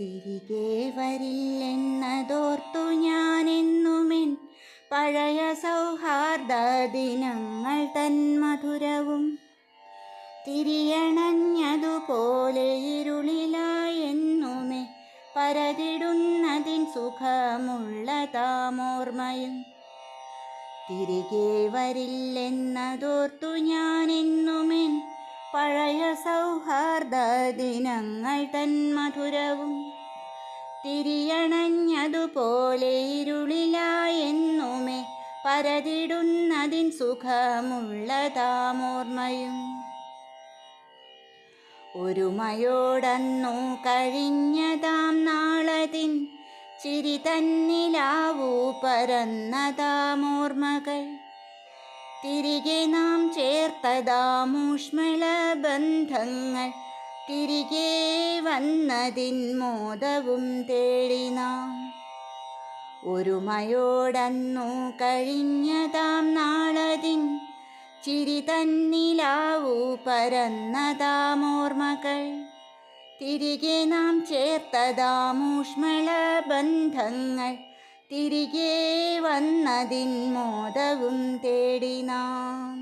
തിരികെ വരില്ലെന്നതോർത്തു ഞാനെന്നുമെൻ പഴയ സൗഹാർദ്ദ ദിനങ്ങൾ തൻ മധുരവും. തിരിയണഞ്ഞതുപോലെ ഇരുളിലായെന്നുമേ പരതിടുന്നതിൻ സുഖമുള്ള താമോർമ്മയും. തിരികെ വരില്ലെന്നതോർത്തു ഞാനെന്നുമെൻ പഴയ സൗഹാർദ്ദ ദിനങ്ങൾ തൻ മധുരവും. തിരിയണഞ്ഞതുപോലെ ഇരുളിലായെന്നുമേ പരതിടുന്നതിൻ സുഖമുള്ളതാമോർമ്മയും. ഒരുമയോടന്നു കഴിഞ്ഞതാം നാളതിൻ ചിരി തന്നിലാവൂ പരന്നതാമോർമ്മകൾ. തിരികെ നാം ചേർത്തതാമൂഷ്മള ബന്ധങ്ങൾ. തിരികെ വന്നതിൻ മോദവും തേടി നാം ഒരുമയോടന്നു കഴിഞ്ഞതാം നാളതിൻ ചിരി തന്നിലാവൂ പരന്നതാമോർമ്മകൾ തിരികെ നാം ചേർത്തതാമൂഷ്മള ബന്ധങ്ങൾ. തിരികെ വന്നതിൻ മോദവും തേടി നാം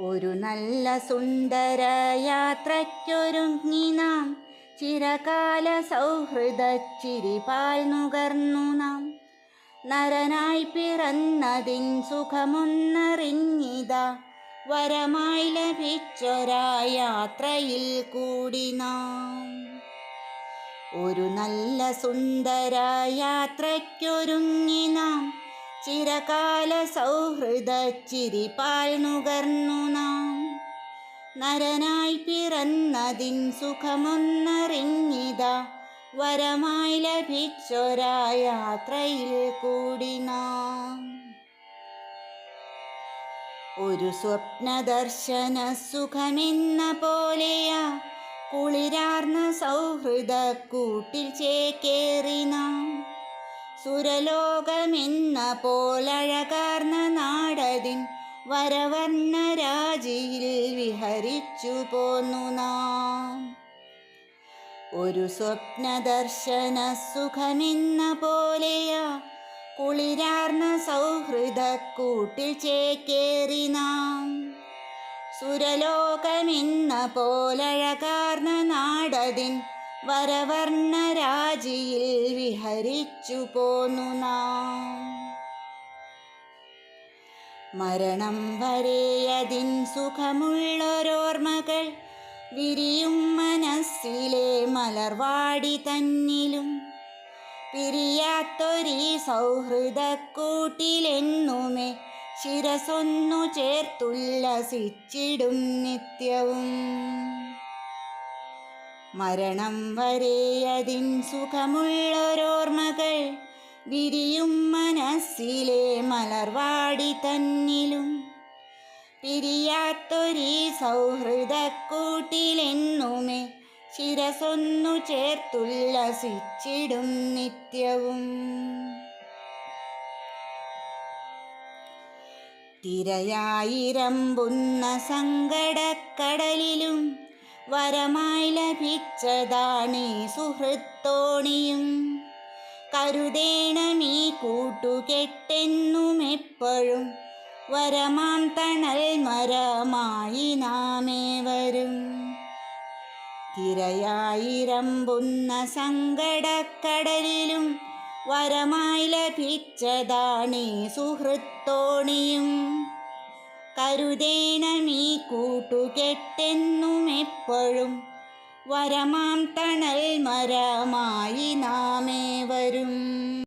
ഒരു നല്ല സുന്ദര യാത്രയ്ക്കൊരുങ്ങി നാം. ചിരകാല സൗഹൃദ ചിരിപാൽ നുകർന്നു നാം. നരനായി പിറന്നതിൻ സുഖമൊന്നറിഞ്ഞിത. വരമായി ലഭിച്ചൊരാ യാത്രയിൽ കൂടി നാം. ഒരു നല്ല സുന്ദര യാത്രയ്ക്കൊരുങ്ങി നാം. ചിരകാല സൗഹൃദ ചിരിപാൽ നുകർന്നു നാം. നരനായി പിറന്നതിൻ സുഖമൊന്നറിഞ്ഞിത. വരമായി ലഭിച്ചൊരാ യാത്രയിൽ കൂടി നാം. ഒരു സ്വപ്നദർശന സുഖമെന്ന പോലെയാ. കുളിരാർന്ന സൗഹൃദ കൂട്ടിൽ ചേക്കേറി നാം. സുരലോകമെന്ന പോലഴകാർന്ന നാടതിൻ വരവർണ രാജിയിൽ വിഹരിച്ചു പോന്നു നാം. ഒരു സ്വപ്നദർശന സുഖമെന്ന പോലെയാ കുളിരാർന്ന സൗഹൃദ കൂട്ടിൽ ചേക്കേറി നാം. സുരലോകമെന്ന പോലഴകാർന്ന നാടതിൻ വരവർണ രാജിയിൽ വിഹരിച്ചു പോന്നു നാം. മരണം വരെയതിൻ സുഖമുള്ളൊരോർമ്മകൾ വിരിയും മനസ്സിലെ മലർവാടി തന്നിലും. പിരിയാത്തൊരീ സൗഹൃദക്കൂട്ടിലെന്നുമേ ശിരസൊന്നു ചേർത്തുല്ലസിച്ചിടും നിത്യവും. മരണം വരെയതിൻ സുഖമുള്ളൊരോർമ്മകൾ വിരിയും മനസ്സിലെ മലർവാടി തന്നിലും. പിരിയാത്തൊരീ സൗഹൃദക്കൂട്ടിലെന്നുമേ ശിരസൊന്നു ചേർത്തുല്ലസിച്ചിടും നിത്യവും. തിരയായിരമ്പുന്ന സങ്കടക്കടലിലും വരമായി ലഭിച്ചതാണീ സുഹൃത്തോണിയും. കരുതേണമീ കൂട്ടുകെട്ടെന്നുമെപ്പോഴും വരമാം തണൽ മരമായി നാമേവരും. തിരയായിരമ്പുന്ന സങ്കടക്കടലിലും വരമായി ലഭിച്ചതാണീ സുഹൃത്തോണിയും. കരുതേണമീ കൂട്ടുകെട്ടെന്നുമെപ്പോഴും വരമാം തണൽ മരമായി നാമേവരും ും.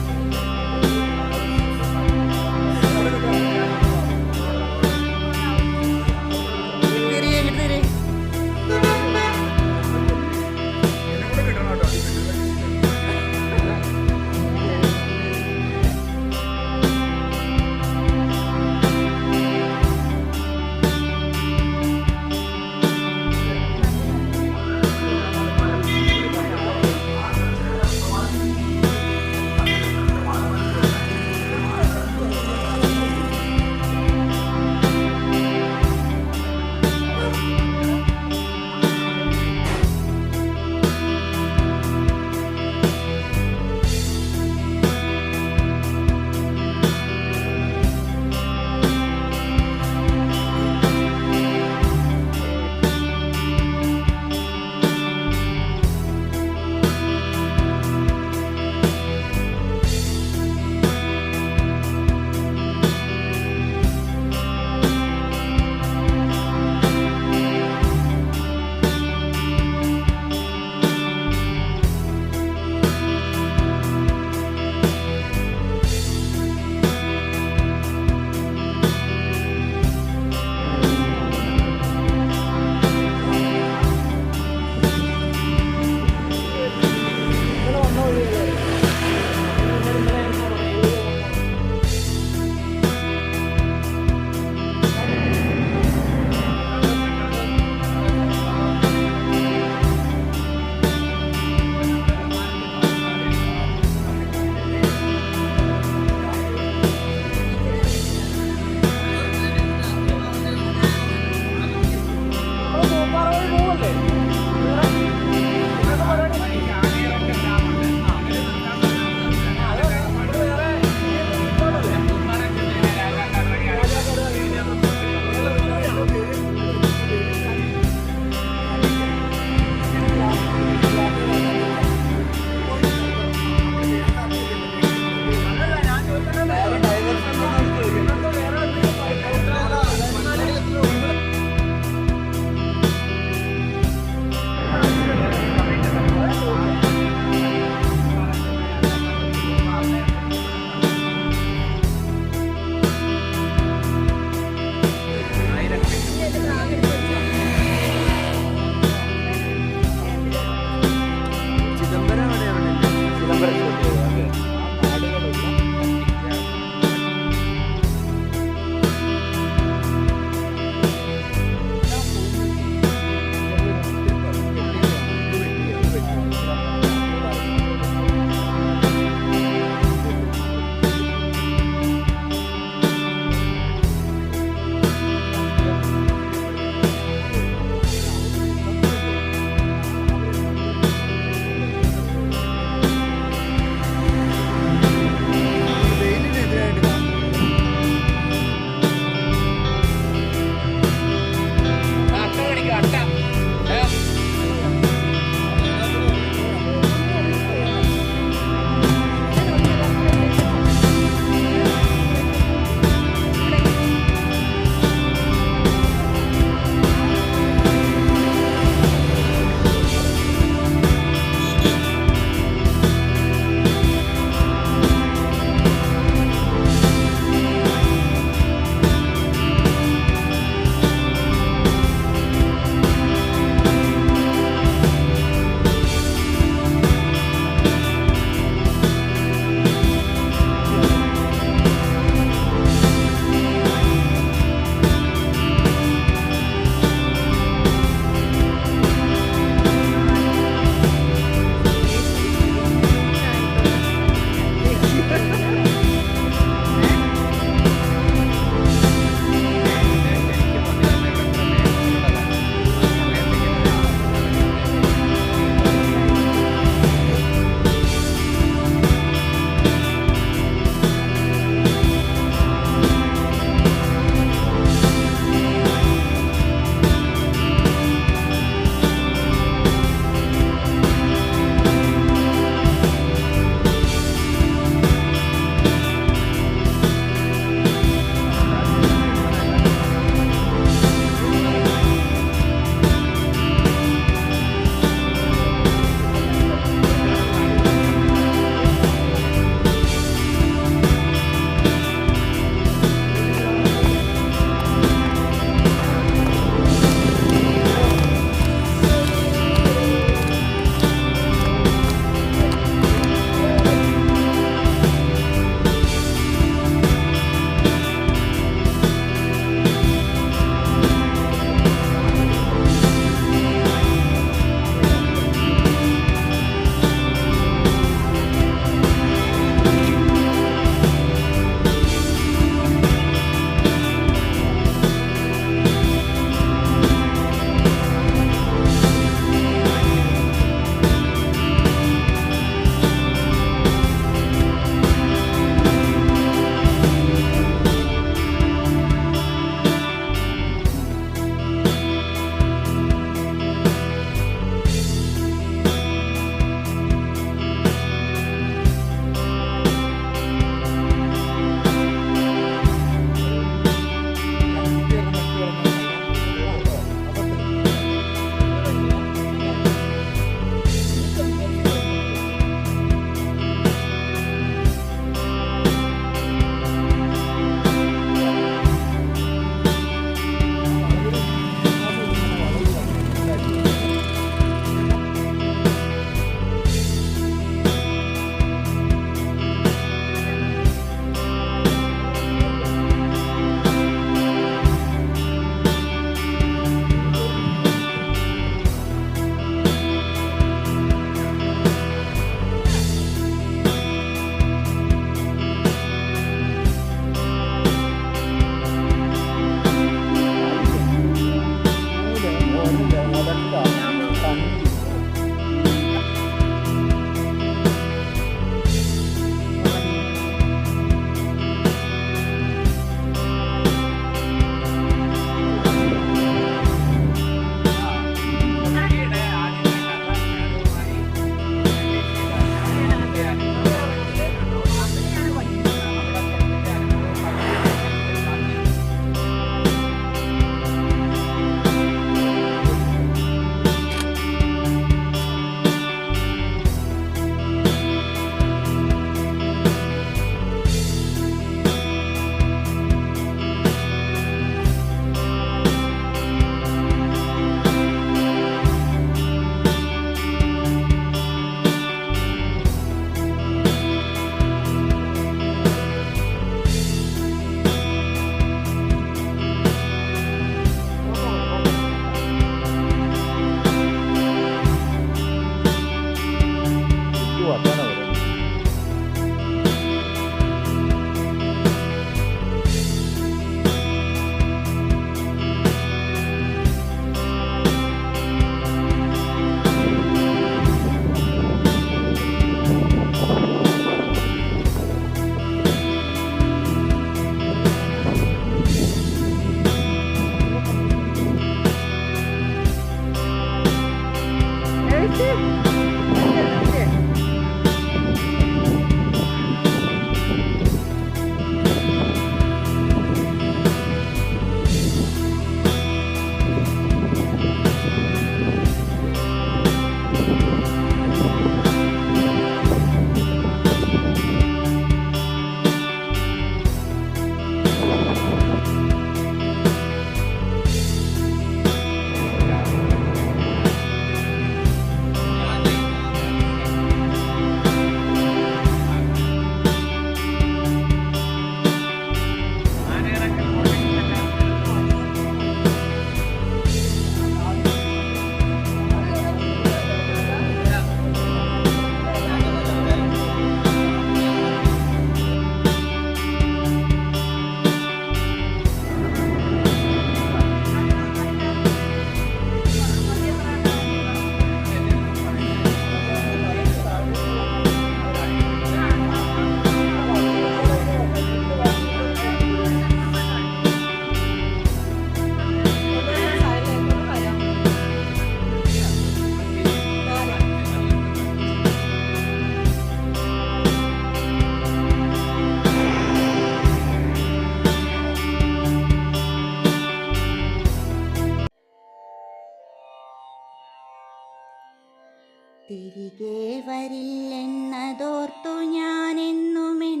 തിരികെ വരില്ലെന്നതോർത്തു ഞാനെന്നുമെൻ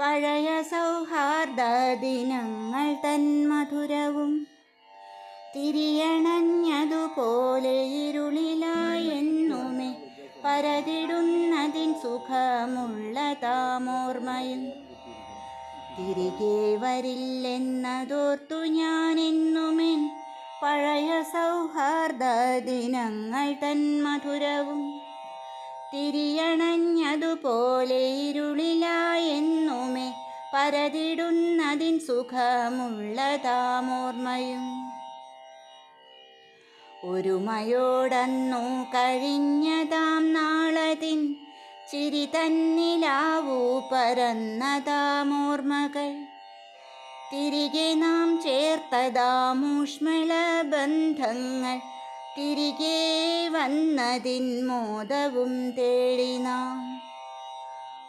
പഴയ സൗഹാർദ്ദ ദിനങ്ങൾ തൻ മധുരവും തിരിയണഞ്ഞതുപോലെ ഇരുളിലായെന്നുമേ പരതിടുന്നതിൻ സുഖമുള്ളതാമോർമ്മയും തിരികെ വരില്ലെന്നതോർത്തു ഞാനെന്നുമെൻ പഴയ സൗഹാർദ്ദ ദിനങ്ങൾ തൻ മധുരവും തിരിയണഞ്ഞതുപോലെ ഇരുളിലായെന്നുമേ പരതിടുന്നതിൻ സുഖമുള്ളതാമോർമ്മയും. ഒരുമയോടന്നു കഴിഞ്ഞതാം നാളതിൻ ചിരി തന്നിലാവൂ പരന്നതാമോർമ്മകൾ. തിരികെ നാം ചേർത്തതാമൂഷ്മള ബന്ധങ്ങൾ തിരികെ വന്നതിൻ മോദവും തേടി നാം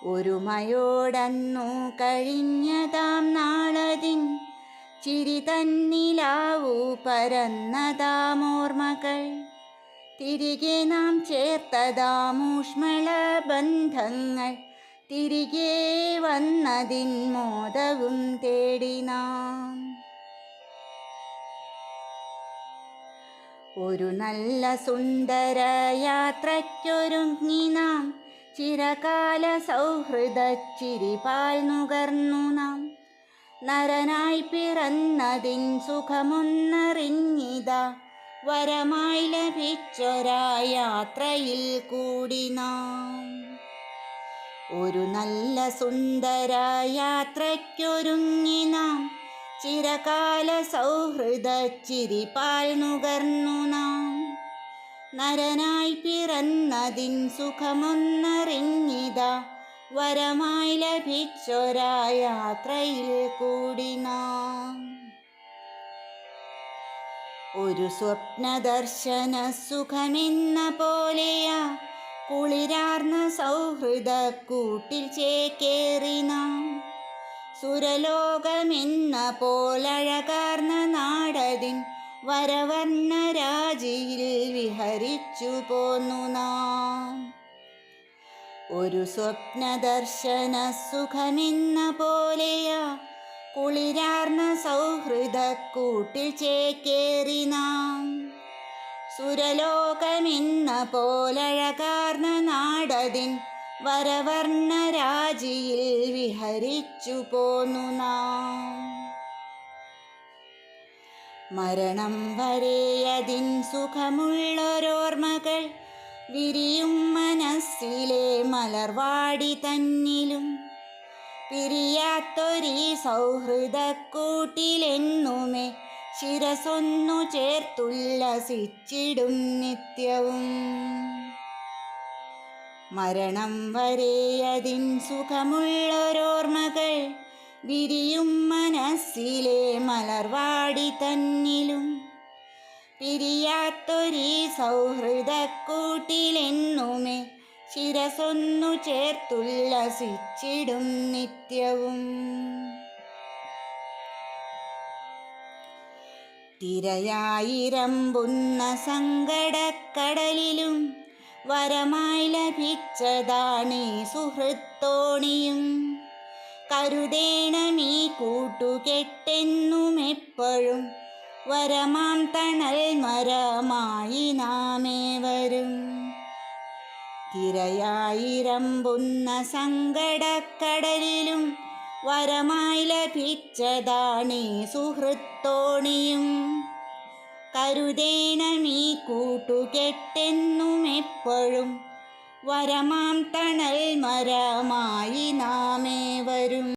ഒരുമയോടന്നു കഴിഞ്ഞതാം നാളതിൻ. ചിരി തന്നിലാവൂ പരന്നതാമോർമ്മകൾ തിരികെ നാം ചേർത്തതാമൂഷ്മള ബന്ധങ്ങൾ. തിരികെ വന്നതിൻ മോദവും തേടി നാം ഒരു നല്ല സുന്ദര യാത്രയ്ക്കൊരുങ്ങി നാം. ചിരകാല സൗഹൃദ ചിരിപാൽ നുകർന്നു നാം. നരനായി പിറന്നതിൻ സുഖമൊന്നറിഞ്ഞിതാ. വരമായി ലഭിച്ചൊരാ യാത്രയിൽ കൂടി നാം. ഒരു നല്ല സുന്ദര യാത്രയ്ക്കൊരുങ്ങി നാം. ചിരകാല സൗഹൃദ ചിരിപാൽ നുകർന്നു നാം. നരനായി പിറന്നതിൻ സുഖമൊന്നറിഞ്ഞിത. വരമായി ലഭിച്ചൊരാ യാത്രയിൽ കൂടി നാം. ഒരു സ്വപ്നദർശന സുഖമെന്ന പോലെയാ. കുളിരാർന്ന സൗഹൃദ കൂട്ടിൽ ചേക്കേറി നാം. സുരലോകമെന്ന പോലഴകാർന്ന നാടതിൻ വരവർണ രാജിയിൽ വിഹരിച്ചു പോന്നു നാം. ഒരു സ്വപ്നദർശന സുഖമിന്ന പോലെയാ കുളിരാർന്ന സൗഹൃദ കൂട്ടിൽ ചേക്കേറി നാം. സുരലോകമെന്ന പോലഴകാർന്ന നാടതിൻ വരവർണ രാജിയിൽ വിഹരിച്ചു പോന്നു നാം. മരണം വരെയതിൻ സുഖമുള്ളൊരോർമ്മകൾ വിരിയും മനസ്സിലെ മലർവാടി തന്നിലും. പിരിയാത്തൊരീ സൗഹൃദക്കൂട്ടിലെന്നുമേ ശിരസൊന്നു ചേർത്തുല്ലസിച്ചിടും നിത്യവും. മരണം വരെയതിൻ സുഖമുള്ളൊരോർമ്മകൾ വിരിയും മനസ്സിലെ മലർവാടി തന്നിലും. പിരിയാത്തൊരീ സൗഹൃദക്കൂട്ടിലെന്നുമേ ശിരസൊന്നു ചേർത്തുല്ലസിച്ചിടും നിത്യവും. തിരയായിരമ്പുന്ന സങ്കടക്കടലിലും വരമായി ലഭിച്ചതാണീ സുഹൃത്തോണിയും. കരുതേണമീ കൂട്ടുകെട്ടെന്നുമെപ്പോഴും വരമാം തണൽ മരമായി നാമേവരും. തിരയായിരമ്പുന്ന സങ്കടക്കടലിലും വരമായി ലഭിച്ചതാണീ സുഹൃത്തോണിയും. കരുതേണമീ കൂട്ടുകെട്ടെന്നുമെപ്പോഴും വരമാം തണൽ മരമായി നാമേവരും.